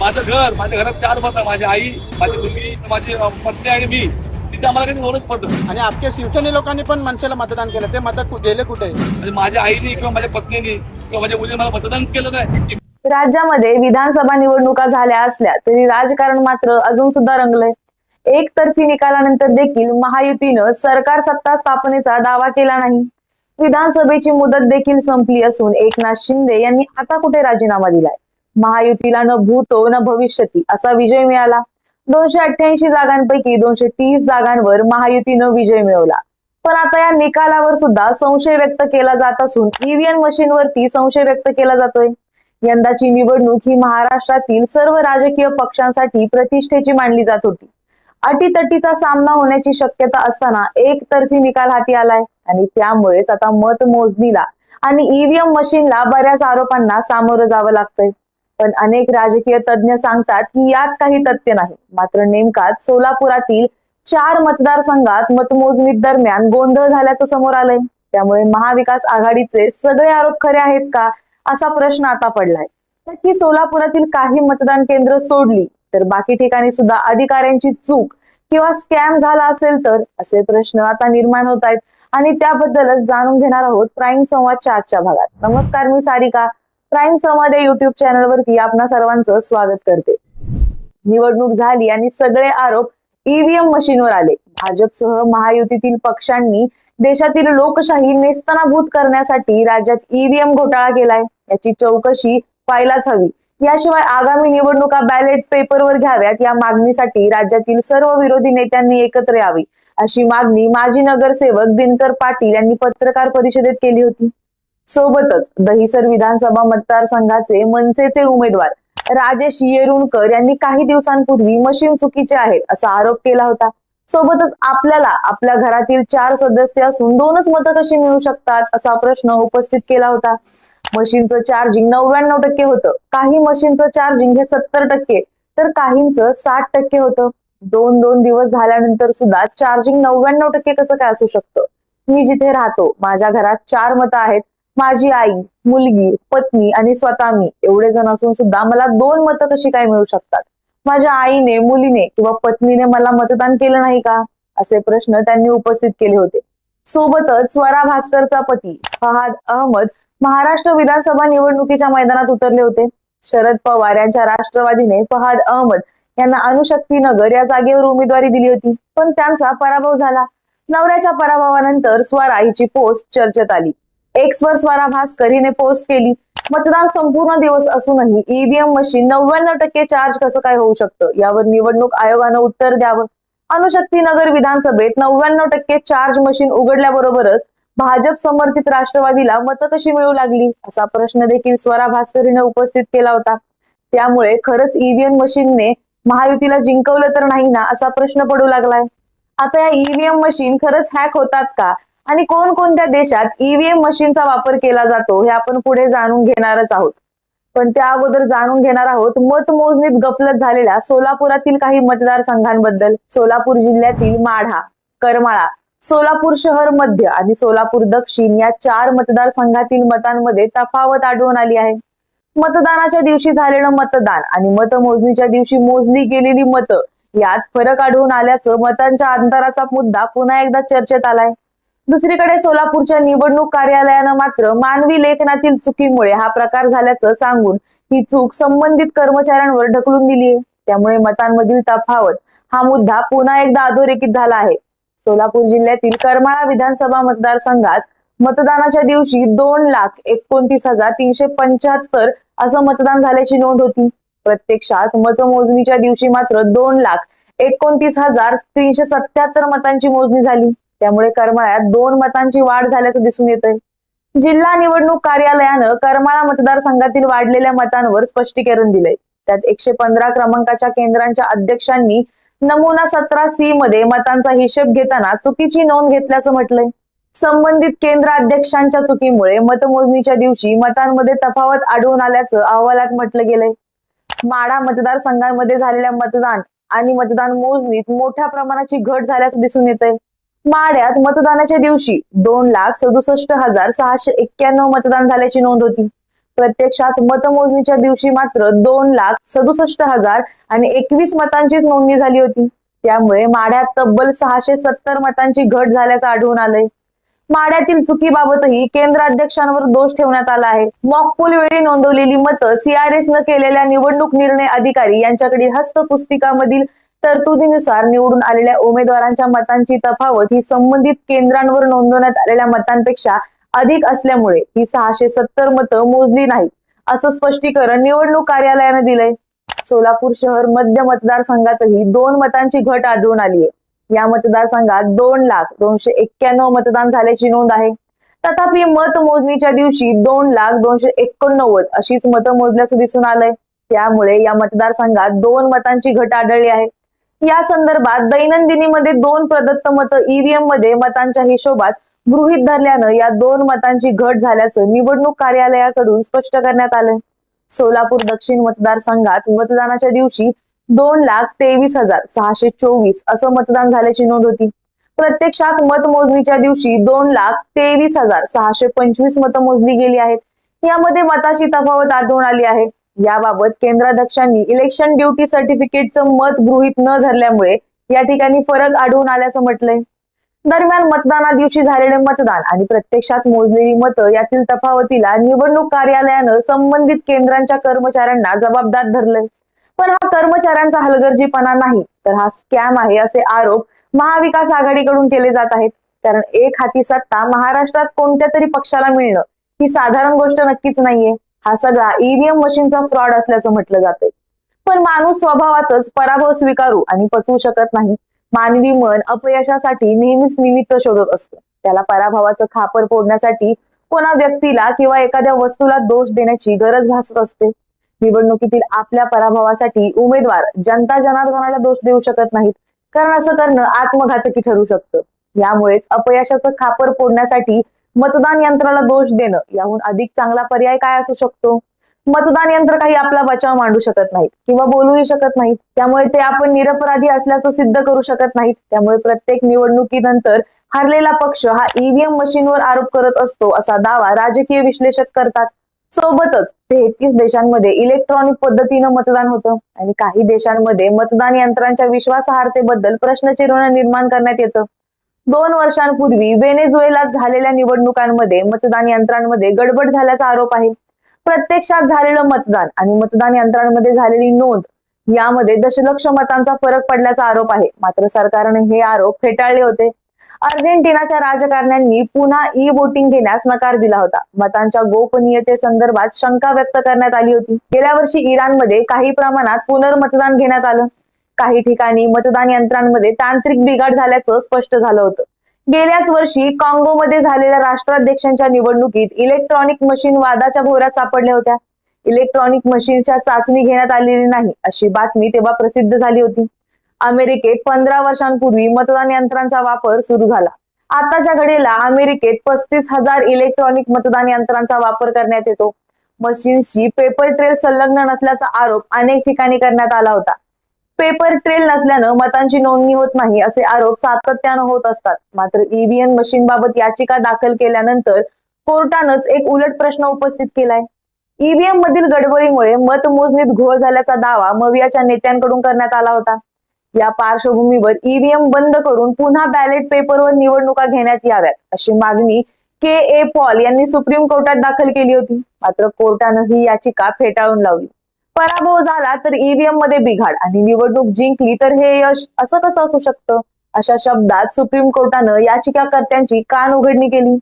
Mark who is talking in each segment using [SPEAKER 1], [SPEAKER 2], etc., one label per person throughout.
[SPEAKER 1] माझं घर माझ्या घरात चार मत माझी आई माझी मुलगी माझी पत्नी आणि मी. तिथे आम्हाला काही नोंदच पडतं
[SPEAKER 2] आणि आपल्या शिवसेने लोकांनी पण मनसेला मतदान केलं. ते मत गेले कुठे?
[SPEAKER 1] म्हणजे माझ्या आईने किंवा माझ्या पत्नीने किंवा माझ्या मुलीने मला मतदान केलं नाही.
[SPEAKER 3] राज्यामध्ये विधानसभा निवडणुका झाल्या असल्या तरी राजकारण मात्र अजून सुद्धा रंगलंय. एकतर्फी निकालानंतर देखील महायुतीनं सरकार सत्ता स्थापनेचा दावा केला नाही. विधानसभेची मुदत देखील संपली असून एकनाथ शिंदे यांनी आता कुठे राजीनामा दिलाय? महायुतीला न भूतो न भविष्यती असा विजय मिळाला. दोनशे अठ्ठ्याऐंशी जागांपैकी दोनशे तीस जागांवर महायुतीनं विजय मिळवला. पण आता या निकालावर सुद्धा संशय व्यक्त केला जात असून ईव्हीएम मशीनवरती संशय व्यक्त केला जातोय. यंदाची निवडणूक ही महाराष्ट्रातील सर्व राजकीय पक्षांसाठी प्रतिष्ठेची मानली जात होती. अटीतटीचा सामना होण्याची शक्यता असताना एकतर्फी निकाल हाती आलाय आणि त्यामुळेच आता मतमोजणीला आणि ईव्हीएम मशीनला बऱ्याच आरोपांना सामोरं जावं लागतंय. पण अनेक राजकीय तज्ज्ञ सांगतात की यात काही तथ्य नाही. मात्र नेमकाच सोलापुरातील चार मतदारसंघात मतमोजणी दरम्यान गोंधळ झाल्याचं समोर आलंय. त्यामुळे महाविकास आघाडीचे सगळे आरोप खरे आहेत का असा प्रश्न आता पडलाय. नक्की सोलापुरातील काही मतदान केंद्र सोडली तर बाकी ठिकाणी सुद्धा अधिकाऱ्यांची चूक किंवा स्कॅम झाला असेल तर असे प्रश्न आता निर्माण होत आहेत. आणि त्याबद्दलच जाणून घेणार आहोत प्राईम संवादच्या आजच्या भागात. नमस्कार मी सारिका. प्राईम संवाद या युट्यूब चॅनलवरती आपणा सर्वांचं स्वागत करते. निवडणूक झाली आणि सगळे आरोप ईव्हीएम मशीनवर आले. भाजपसह महायुतीतील पक्षांनी देशातील लोकशाही नेस्तनाभूत करण्यासाठी राज्यात ईव्हीएम घोटाळा केलाय. याची चौकशी व्हायलाच हवी. याशिवाय आगामी निवडणुका बॅलेट पेपरवर घ्याव्यात. या मागणीसाठी राज्यातील सर्व विरोधी नेत्यांनी एकत्र यावी. अशी मागणी माजी नगरसेवक दिनकर पाटील यांनी पत्रकार परिषदेत केली होती. सोबतच दहिसर विधानसभा मतदारसंघाचे मनसेचे उमेदवार राजेश येरुणकर यांनी काही दिवसांपूर्वी मशीन चुकीचे आहेत असा आरोप केला होता. सोबतच आपल्याला आपल्या घरातील चार सदस्य असून दोनच मतं कशी मिळू शकतात असा प्रश्न उपस्थित केला होता. मशीनचं चार्जिंग नव्याण्णव टक्के होतं. काही मशीनचं चार्जिंग हे सत्तर टक्के तर काहींचं साठ टक्के होतं. दोन दोन दिवस झाल्यानंतर सुद्धा चार्जिंग नव्याण्णव टक्के कसं काय असू शकतं? मी जिथे राहतो माझ्या घरात चार मतं आहेत. माझी आई मुलगी पत्नी आणि स्वतः मी एवढे जण असून सुद्धा मला दोन मतं कशी काय मिळू शकतात? माझ्या आईने मुलीने किंवा पत्नीने मला मतदान केलं नाही का? असे प्रश्न त्यांनी उपस्थित केले होते. सोबतच स्वरा भास्करचा पती फहाद अहमद महाराष्ट्र विधानसभा निवडणुकीच्या मैदानात उतरले होते. शरद पवार यांच्या राष्ट्रवादीने फहाद अहमद यांना अणुशक्ती नगर या जागेवर उमेदवारी दिली होती. पण त्यांचा पराभव झाला. नवऱ्याच्या पराभवानंतर स्वरा हिची पोस्ट चर्चेत आली. एक्स वर स्वरा भास्कर हिने पोस्ट केली. मतदान संपूर्ण दिवस असूनही ईव्हीएम मशीन नव्याण्णव टक्के चार्ज कसं काय होऊ शकतं? यावर निवडणूक आयोगानं उत्तर द्यावं. अणुशक्ती नगर विधानसभेत नव्याण्णव टक्के चार्ज मशीन उघडल्याबरोबरच भाजप समर्थित राष्ट्रवादीला मतं कशी मिळू लागली? असा प्रश्न देखील स्वरा भास्करीने उपस्थित केला होता. त्यामुळे खरंच ईव्हीएम मशीनने महायुतीला जिंकवलं तर नाही ना असा प्रश्न पडू लागलाय. आता या ईव्हीएम मशीन खरंच हॅक होतात का? आणि कोणकोणत्या देशात ईव्हीएम मशीनचा वापर केला जातो हे आपण पुढे जाणून घेणारच आहोत. पण त्या अगोदर जाणून घेणार आहोत मतमोजणीत गफलत झालेल्या सोलापुरातील काही मतदारसंघांबद्दल. सोलापूर जिल्ह्यातील माढा करमाळा सोलापूर शहर मध्य आणि सोलापूर दक्षिण या चार मतदारसंघातील मतांमध्ये तफावत आढळून आली आहे. मतदानाच्या दिवशी झालेलं मतदान आणि मतमोजणीच्या दिवशी मोजली गेलेली मतं यात फरक आढळून आल्याचं मतांच्या अंतराचा मुद्दा पुन्हा एकदा चर्चेत आलाय. दुसरीकडे सोलापूरच्या निवडणूक कार्यालयानं मात्र मानवी लेखनातील चुकीमुळे हा प्रकार झाल्याचं सांगून ही चूक संबंधित कर्मचाऱ्यांवर ढकलून दिली आहे. त्यामुळे मतांमधील तफावत हा मुद्दा पुन्हा एकदा अधोरेखित झाला आहे. सोलापूर जिल्ह्यातील करमाळा विधानसभा मतदारसंघात मतदानाच्या दिवशी दोन लाख एकोणतीस हजार तीनशे पंच्याहत्तर असं मतदान झाल्याची नोंद होती. प्रत्यक्षात मतमोजणीच्या दिवशी मात्र दोन लाख एकोणतीस हजार तीनशे सत्याहत्तर मतांची मोजणी झाली. त्यामुळे करमाळ्यात दोन मतांची वाढ झाल्याचं दिसून येत आहे जिल्हा निवडणूक कार्यालयानं करमाळा मतदारसंघातील वाढलेल्या मतांवर स्पष्टीकरण दिलंय. त्यात एकशे पंधरा क्रमांकाच्या केंद्रांच्या अध्यक्षांनी नमुना सतरा सी मध्ये मतांचा हिशेब घेताना चुकीची नोंद घेतल्याचं म्हटलंय. संबंधित केंद्र अध्यक्षांच्या चुकीमुळे मतमोजणीच्या दिवशी मतांमध्ये तफावत आढळून आल्याचं अहवालात म्हटलं गेलंय. माडा मतदारसंघांमध्ये झालेल्या मतदान आणि मतदान मोजणीत मोठ्या प्रमाणाची घट झाल्याचं दिसून येत आहे माड्यात मतदानाच्या दिवशी दोन लाख सदुसष्ट हजार सहाशे एक्क्याण्णव मतदान झाल्याची नोंद होती. प्रत्यक्षात मतमोजणीच्या दिवशी मात्र दोन लाख सदुसष्ट हजार आणि एकवीस मतांचीच नोंदणी झाली होती. त्यामुळे माड्यात तब्बल सहाशे सत्तर मतांची घट झाल्याचं आढळून आलंय. माड्यातील चुकीबाबतही केंद्राध्यक्षांवर दोष ठेवण्यात आला आहे. मॉकपोल वेळी नोंदवलेली मतं सीआरएस न केलेल्या निवडणूक निर्णय अधिकारी यांच्याकडील हस्तपुस्तिकामधील तरतुदीनुसार निवडून आलेल्या उमेदवारांच्या मतांची तफावत ही संबंधित केंद्रांवर नोंदवण्यात आलेल्या मतांपेक्षा अधिक असल्यामुळे ही सहाशे सत्तर मतं मोजली नाहीत असं स्पष्टीकरण निवडणूक कार्यालयानं दिलंय. सोलापूर शहर मध्य मतदारसंघातही दोन मतांची घट आढळून आली आहे या मतदारसंघात दोन लाख दोनशे एक्क्याण्णव मतदान झाल्याची नोंद आहे. तथापि मतमोजणीच्या दिवशी दोन लाख दोनशे एकोणनव्वद अशीच मतं मोजल्याचं दिसून आलंय. त्यामुळे या मतदारसंघात दोन मतांची घट आढळली आहे. या संदर्भात दैनंदिनीमध्ये दोन प्रदत्त मतं ईव्हीएममध्ये मतांच्या हिशोबात गृहीत धरल्यानं या दोन मतांची घट झाल्याचं निवडणूक कार्यालयाकडून स्पष्ट करण्यात आलं सोलापूर दक्षिण मतदारसंघात मतदानाच्या दिवशी दोन लाख तेवीस हजार सहाशे चोवीस असं मतदान झाल्याची नोंद होती. प्रत्यक्षात मतमोजणीच्या दिवशी दोन लाख तेवीस हजार सहाशे पंचवीस मतं मोजली गेली आहेत. यामध्ये मताची तफावत आढळून आली आहे. याबाबत केंद्राध्यक्षांनी इलेक्शन ड्युटी सर्टिफिकेटचं मत गृहीत न धरल्यामुळे या ठिकाणी फरक आढळून आल्याचं म्हटलंय. दरम्यान मतदाना दिवशी झालेले मतदान आणि प्रत्यक्षात मोजलेली मतं यातील तफावतीला निवडणूक कार्यालयानं संबंधित केंद्रांच्या कर्मचाऱ्यांना जबाबदार धरलंय. पण हा कर्मचाऱ्यांचा हलगर्जीपणा नाही तर हा स्कॅम आहे असे आरोप महाविकास आघाडीकडून केले जात आहेत. कारण एक हाती सत्ता महाराष्ट्रात कोणत्या तरी पक्षाला मिळणं ही साधारण गोष्ट नक्कीच नाहीये. हा सगळा ईव्हीएम मशीनचा फ्रॉड असल्याचं म्हटलं जातंय. पण माणूस स्वभावातच पराभव स्वीकारू आणि पचवू शकत नाही. मानवी मन अपयशासाठी नेहमीच निमित्त शोधत असतं. त्याला पराभवाचं खापर फोडण्यासाठी कोणा व्यक्तीला किंवा एखाद्या वस्तूला दोष देण्याची गरज भासत असते. निवडणुकीतील आपल्या पराभवासाठी उमेदवार जनता जनार्दनाला दोष देऊ शकत नाहीत. कारण असं करणं आत्मघातकी ठरू शकतं. यामुळेच अपयशाचं खापर फोडण्यासाठी मतदान यंत्राला दोष देणं याहून अधिक चांगला पर्याय काय असू शकतो? मतदान यंत्र काही आपला बचाव मांडू शकत नाहीत किंवा बोलूही शकत नाहीत. त्यामुळे ते आपण निरपराधी असल्याचं सिद्ध करू शकत नाहीत. त्यामुळे प्रत्येक निवडणुकीनंतर हरलेला पक्ष हा ईव्हीएम मशीनवर आरोप करत असतो असा दावा राजकीय विश्लेषक करतात. सोबतच तेहतीस देशांमध्ये इलेक्ट्रॉनिक पद्धतीनं मतदान होतं आणि काही देशांमध्ये मतदान यंत्रांच्या विश्वासार्हतेबद्दल प्रश्नचिन्ह निर्माण करण्यात येतं. दोन वर्षांपूर्वी वेनेझुएलात झालेल्या निवडणुकांमध्ये मतदान यंत्रांमध्ये गडबड झाल्याचा आरोप आहे. प्रत्यक्षात झालेलं मतदान आणि मतदान यंत्रांमध्ये झालेली नोंद यामध्ये दशलक्ष मतांचा फरक पडल्याचा आरोप आहे. मात्र सरकारने हे आरोप फेटाळले होते. अर्जेंटिनाच्या राजकारण्यांनी पुन्हा ई वोटिंग घेण्यास नकार दिला होता. मतांच्या गोपनीयते संदर्भात शंका व्यक्त करण्यात आली होती. गेल्या वर्षी इराणमध्ये काही प्रमाणात पुनर्मतदान घेण्यात आलं. काही ठिकाणी मतदान यंत्रांमध्ये तांत्रिक बिघाड झाल्याचं स्पष्ट झालं होतं. गेल्याच वर्षी काँगोमध्ये झालेल्या राष्ट्राध्यक्षांच्या निवडणुकीत इलेक्ट्रॉनिक मशीन वादाच्या भोवऱ्यात सापडल्या होत्या. इलेक्ट्रॉनिक मशीनच्या चाचणी घेण्यात आलेली नाही अशी बातमी तेव्हा प्रसिद्ध झाली होती. अमेरिकेत पंधरा वर्षांपूर्वी मतदान यंत्रांचा वापर सुरू झाला. आताच्या घडीला अमेरिकेत पस्तीस हजार इलेक्ट्रॉनिक मतदान यंत्रांचा वापर करण्यात येतो. मशीन्सची पेपर ट्रेल संलग्न नसल्याचा आरोप अनेक ठिकाणी करण्यात आला होता. पेपर ट्रेल नसल्यानं मतांची नोंदणी होत नाही असे आरोप सातत्यानं होत असतात. मात्र ईव्हीएम मशीन बाबत याचिका दाखल केल्यानंतर कोर्टानंच एक उलट प्रश्न उपस्थित केलाय. ईव्हीएम मधील गडबडीमुळे मतमोजणीत घोळ झाल्याचा दावा मवियाच्या नेत्यांकडून करण्यात आला होता. या पार्श्वभूमीवर ईव्हीएम बंद करून पुन्हा बॅलेट पेपरवर निवडणुका घेण्यात याव्यात अशी मागणी के ए पॉल यांनी सुप्रीम कोर्टात दाखल केली होती. मात्र कोर्टानं ही याचिका फेटाळून लावली. पराभव झाला तर ईव्हीएममध्ये बिघाड. आणि निवडणूक जिंकली तर हे यश असं कसं असू शकतं? अशा शब्दात सुप्रीम कोर्टानं याचिकाकर्त्यांची कान उघडणी केली.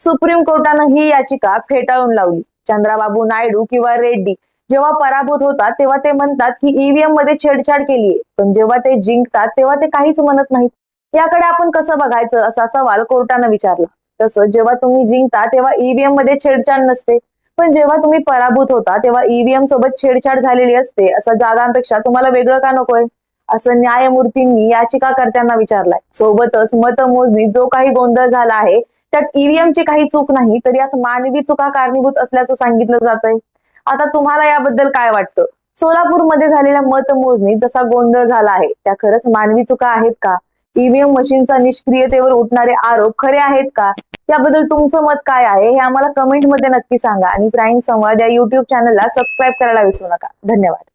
[SPEAKER 3] सुप्रीम कोर्टानं ही याचिका फेटाळून लावली. चंद्राबाबू नायडू किंवा रेड्डी जेव्हा पराभूत होतात तेव्हा ते म्हणतात की ईव्हीएममध्ये छेडछाड केलीये. पण जेव्हा ते जिंकतात तेव्हा ते काहीच म्हणत नाहीत. याकडे आपण कसं बघायचं? असा सवाल कोर्टानं विचारला. तसं जेव्हा तुम्ही जिंकता तेव्हा ईव्हीएममध्ये छेडछाड नसते. पण जेव्हा तुम्ही पराभूत होता तेव्हा ईव्हीएम सोबत छेडछाड झालेली असते असं जागांपेक्षा तुम्हाला वेगळं का नकोय? असं न्यायमूर्तींनी याचिकाकर्त्यांना विचारलाय. सोबतच मतमोजणी जो काही गोंधळ झाला आहे त्यात ईव्हीएमची काही चूक नाही तर यात मानवी चुका कारणीभूत असल्याचं सांगितलं जातंय. आता तुम्हाला याबद्दल काय वाटतं? सोलापूरमध्ये झालेल्या मतमोजणीत जसा गोंधळ झाला आहे त्या खरंच मानवी चुका आहेत का? ईव्हीएम मशीनचा निष्क्रियतेवर उठणारे आरोप खरे आहेत का? याबद्दल तुमचं मत काय आहे हे आम्हाला कमेंटमध्ये नक्की सांगा. आणि प्राईम संवाद या युट्यूब चॅनलला सबस्क्राईब करायला विसरू नका. धन्यवाद.